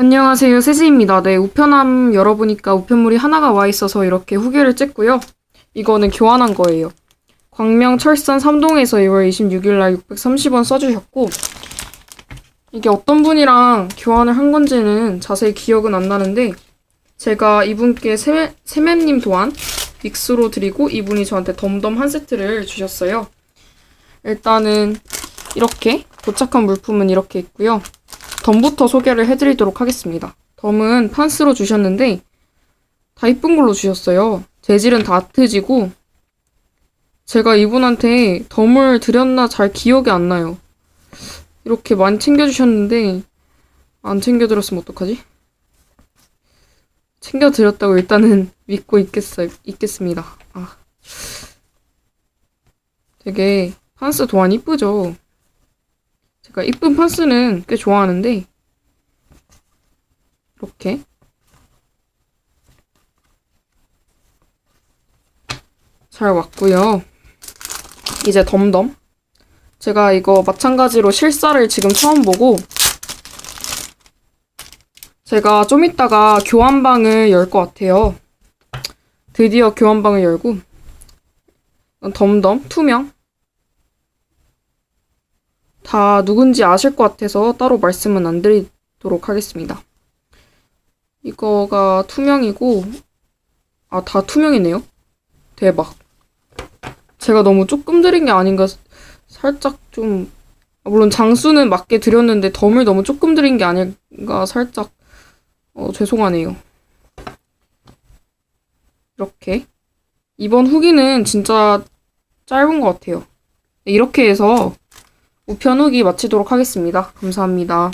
안녕하세요. 세지입니다. 네, 우편함 열어보니까 우편물이 하나가 와 있어서 이렇게 후기를 찍고요. 이거는 교환한 거예요. 광명 철산 3동에서 2월 26일 날 630원 써주셨고, 이게 어떤 분이랑 교환을 한 건지는 자세히 기억은 안 나는데, 제가 이분께 세매, 세매님 도안 믹스로 드리고, 이분이 저한테 덤덤 한 세트를 주셨어요. 일단은 이렇게 도착한 물품은 이렇게 있고요. 덤부터 소개를 해드리도록 하겠습니다. 덤은 판스로 주셨는데 다 이쁜 걸로 주셨어요. 재질은 다 아트지고 제가 이분한테 덤을 드렸나 잘 기억이 안 나요. 이렇게 많이 챙겨주셨는데 안 챙겨드렸으면 어떡하지? 챙겨드렸다고 일단은 믿고 있겠어요, 있겠습니다. 아. 되게 판스 도안 이쁘죠? 제가 이쁜 판스는 꽤 좋아하는데 이렇게 잘 왔고요. 이제 덤덤. 제가 이거 마찬가지로 실사를 지금 처음 보고 제가 좀 이따가 교환방을 열 것 같아요. 드디어 교환방을 열고 덤덤 투명 다 누군지 아실 것 같아서 따로 말씀은 안 드리도록 하겠습니다. 이거가 투명이고, 아, 다 투명이네요? 대박. 제가 너무 조금 드린 게 아닌가, 살짝 좀, 아, 물론 장수는 맞게 드렸는데 덤을 너무 조금 드린 게 아닌가, 살짝, 어, 죄송하네요. 이렇게. 이번 후기는 진짜 짧은 것 같아요. 이렇게 해서 우편 후기 마치도록 하겠습니다. 감사합니다.